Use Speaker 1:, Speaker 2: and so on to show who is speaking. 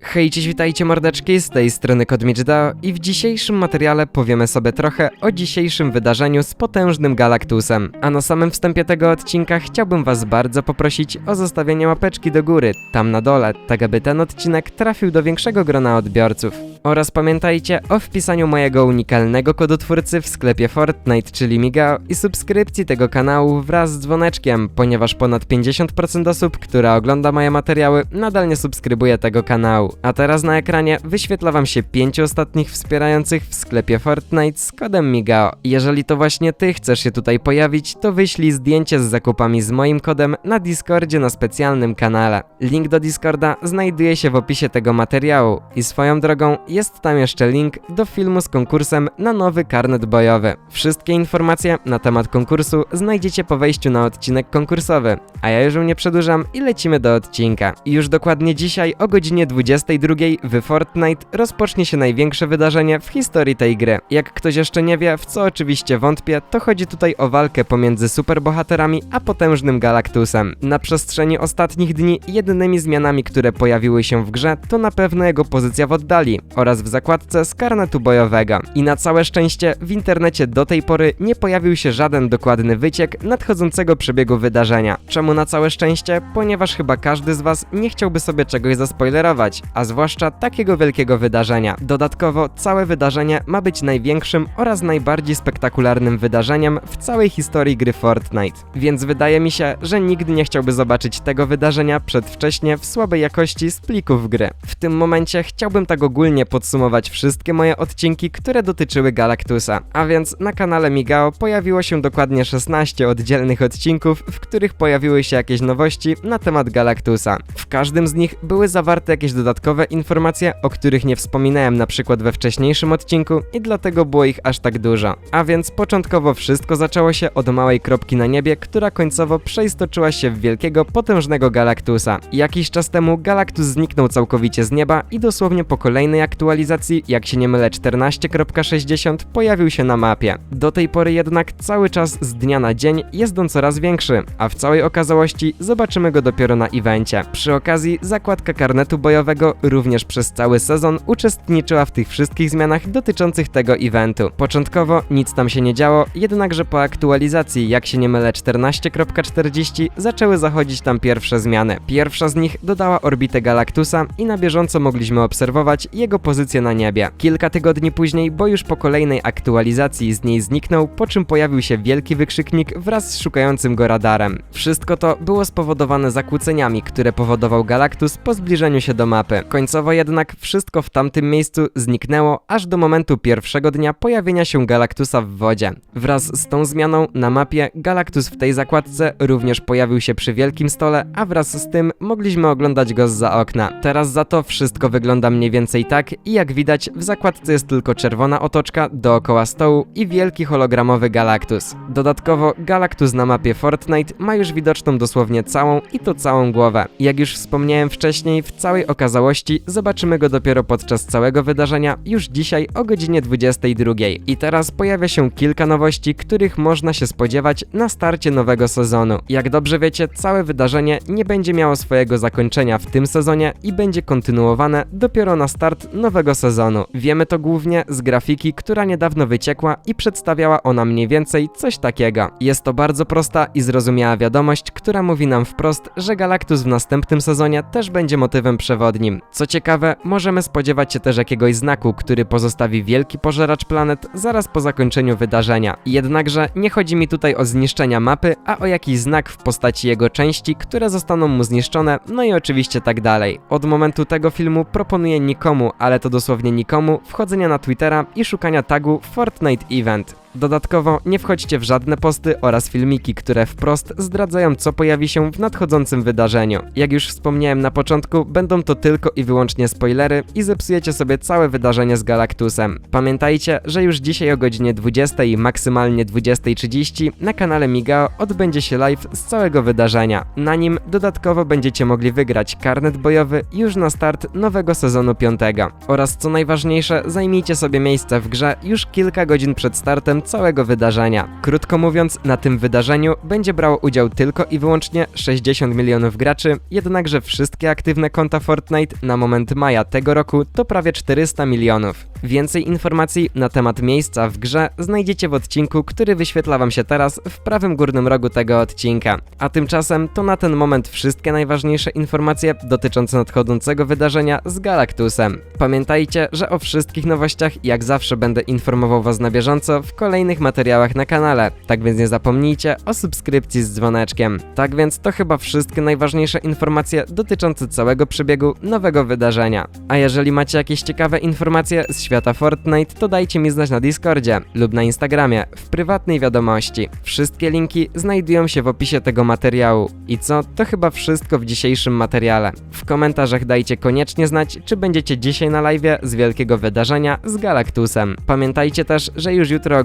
Speaker 1: Hej, cześć, witajcie mordeczki, z tej strony Kodmiczdao i w dzisiejszym materiale powiemy sobie trochę o dzisiejszym wydarzeniu z potężnym Galactusem. A na samym wstępie tego odcinka chciałbym was bardzo poprosić o zostawienie łapeczki do góry, tam na dole, tak aby ten odcinek trafił do większego grona odbiorców. Oraz pamiętajcie o wpisaniu mojego unikalnego kodotwórcy w sklepie Fortnite, czyli Migao i subskrypcji tego kanału wraz z dzwoneczkiem, ponieważ ponad 50% osób, która ogląda moje materiały, nadal nie subskrybuje tego kanału. A teraz na ekranie wyświetla wam się pięciu ostatnich wspierających w sklepie Fortnite z kodem Migao. Jeżeli to właśnie ty chcesz się tutaj pojawić, to wyślij zdjęcie z zakupami z moim kodem na Discordzie na specjalnym kanale. Link do Discorda znajduje się w opisie tego materiału i swoją drogą jest tam jeszcze link do filmu z konkursem na nowy karnet bojowy. Wszystkie informacje na temat konkursu znajdziecie po wejściu na odcinek konkursowy. A ja już nie przedłużam i lecimy do odcinka. I już dokładnie dzisiaj o godzinie 22 w Fortnite rozpocznie się największe wydarzenie w historii tej gry. Jak ktoś jeszcze nie wie, w co oczywiście wątpię, to chodzi tutaj o walkę pomiędzy superbohaterami a potężnym Galactusem. Na przestrzeni ostatnich dni jedynymi zmianami, które pojawiły się w grze, to na pewno jego pozycja w oddali oraz w zakładce z karnetu bojowego. I na całe szczęście w internecie do tej pory nie pojawił się żaden dokładny wyciek nadchodzącego przebiegu wydarzenia. Czemu na całe szczęście? Ponieważ chyba każdy z was nie chciałby sobie czegoś zaspoilerować, a zwłaszcza takiego wielkiego wydarzenia. Dodatkowo całe wydarzenie ma być największym oraz najbardziej spektakularnym wydarzeniem w całej historii gry Fortnite. Więc wydaje mi się, że nigdy nie chciałby zobaczyć tego wydarzenia przedwcześnie w słabej jakości z plików gry. W tym momencie chciałbym tak ogólnie podsumować wszystkie moje odcinki, które dotyczyły Galactusa. A więc na kanale Migao pojawiło się dokładnie 16 oddzielnych odcinków, w których pojawiły się jakieś nowości na temat Galactusa. W każdym z nich były zawarte jakieś dodatkowe informacje, o których nie wspominałem na przykład we wcześniejszym odcinku i dlatego było ich aż tak dużo. A więc początkowo wszystko zaczęło się od małej kropki na niebie, która końcowo przeistoczyła się w wielkiego, potężnego Galactusa. Jakiś czas temu Galactus zniknął całkowicie z nieba i dosłownie po kolejnej aktualizacji, jak się nie mylę 14.60, pojawił się na mapie. Do tej pory jednak cały czas z dnia na dzień jest on coraz większy, a w całej okazałości zobaczymy go dopiero na evencie. Przy okazji zakładka karnetu bojowego również przez cały sezon uczestniczyła w tych wszystkich zmianach dotyczących tego eventu. Początkowo nic tam się nie działo, jednakże po aktualizacji, jak się nie mylę 14.40, zaczęły zachodzić tam pierwsze zmiany. Pierwsza z nich dodała orbitę Galactusa i na bieżąco mogliśmy obserwować jego pozycję na niebie. Kilka tygodni później, bo już po kolejnej aktualizacji z niej zniknął, po czym pojawił się wielki wykrzyknik wraz z szukającym go radarem. Wszystko to było spowodowane zakłóceniami, które powodował Galactus po zbliżeniu się do mapy. Końcowo jednak wszystko w tamtym miejscu zniknęło, aż do momentu pierwszego dnia pojawienia się Galactusa w wodzie. Wraz z tą zmianą na mapie Galactus w tej zakładce również pojawił się przy wielkim stole, a wraz z tym mogliśmy oglądać go zza okna. Teraz za to wszystko wygląda mniej więcej tak i jak widać w zakładce jest tylko czerwona otoczka dookoła stołu i wielki hologramowy Galactus. Dodatkowo Galactus na mapie Fortnite ma już widoczną dosłownie całą i to całą głowę. Jak już wspomniałem wcześniej, w całej okazałości zobaczymy go dopiero podczas całego wydarzenia już dzisiaj o godzinie 22. I teraz pojawia się kilka nowości, których można się spodziewać na starcie nowego sezonu. Jak dobrze wiecie, całe wydarzenie nie będzie miało swojego zakończenia w tym sezonie i będzie kontynuowane dopiero na start nowego sezonu. Wiemy to głównie z grafiki, która niedawno wyciekła i przedstawiała ona mniej więcej coś takiego. Jest to bardzo prosta i zrozumiała wiadomość, która mówi nam wprost, że Galactus w następnym sezonie też będzie motywem przewodnim. Co ciekawe, możemy spodziewać się też jakiegoś znaku, który pozostawi wielki pożeracz planet zaraz po zakończeniu wydarzenia. Jednakże nie chodzi mi tutaj o zniszczenia mapy, a o jakiś znak w postaci jego części, które zostaną mu zniszczone, no i oczywiście tak dalej. Od momentu tego filmu proponuję nikomu, ale to dosłownie nikomu, wchodzenia na Twittera i szukania tagu Fortnite Event. Dodatkowo nie wchodźcie w żadne posty oraz filmiki, które wprost zdradzają co pojawi się w nadchodzącym wydarzeniu. Jak już wspomniałem na początku, będą to tylko i wyłącznie spoilery i zepsujecie sobie całe wydarzenie z Galactusem. Pamiętajcie, że już dzisiaj o godzinie 20 i maksymalnie 20.30 na kanale Migao odbędzie się live z całego wydarzenia. Na nim dodatkowo będziecie mogli wygrać karnet bojowy już na start nowego sezonu 5. Oraz co najważniejsze, zajmijcie sobie miejsce w grze już kilka godzin przed startem całego wydarzenia. Krótko mówiąc, na tym wydarzeniu będzie brało udział tylko i wyłącznie 60 milionów graczy, jednakże wszystkie aktywne konta Fortnite na moment maja tego roku to prawie 400 milionów. Więcej informacji na temat miejsca w grze znajdziecie w odcinku, który wyświetla wam się teraz w prawym górnym rogu tego odcinka. A tymczasem to na ten moment wszystkie najważniejsze informacje dotyczące nadchodzącego wydarzenia z Galactusem. Pamiętajcie, że o wszystkich nowościach jak zawsze będę informował was na bieżąco w kolejnych materiałach na kanale, tak więc nie zapomnijcie o subskrypcji z dzwoneczkiem. Tak więc to chyba wszystkie najważniejsze informacje dotyczące całego przebiegu nowego wydarzenia. A jeżeli macie jakieś ciekawe informacje z świata Fortnite, to dajcie mi znać na Discordzie lub na Instagramie w prywatnej wiadomości. Wszystkie linki znajdują się w opisie tego materiału. I co, to chyba wszystko w dzisiejszym materiale. W komentarzach dajcie koniecznie znać, czy będziecie dzisiaj na live z wielkiego wydarzenia z Galactusem. Pamiętajcie też, że już jutro o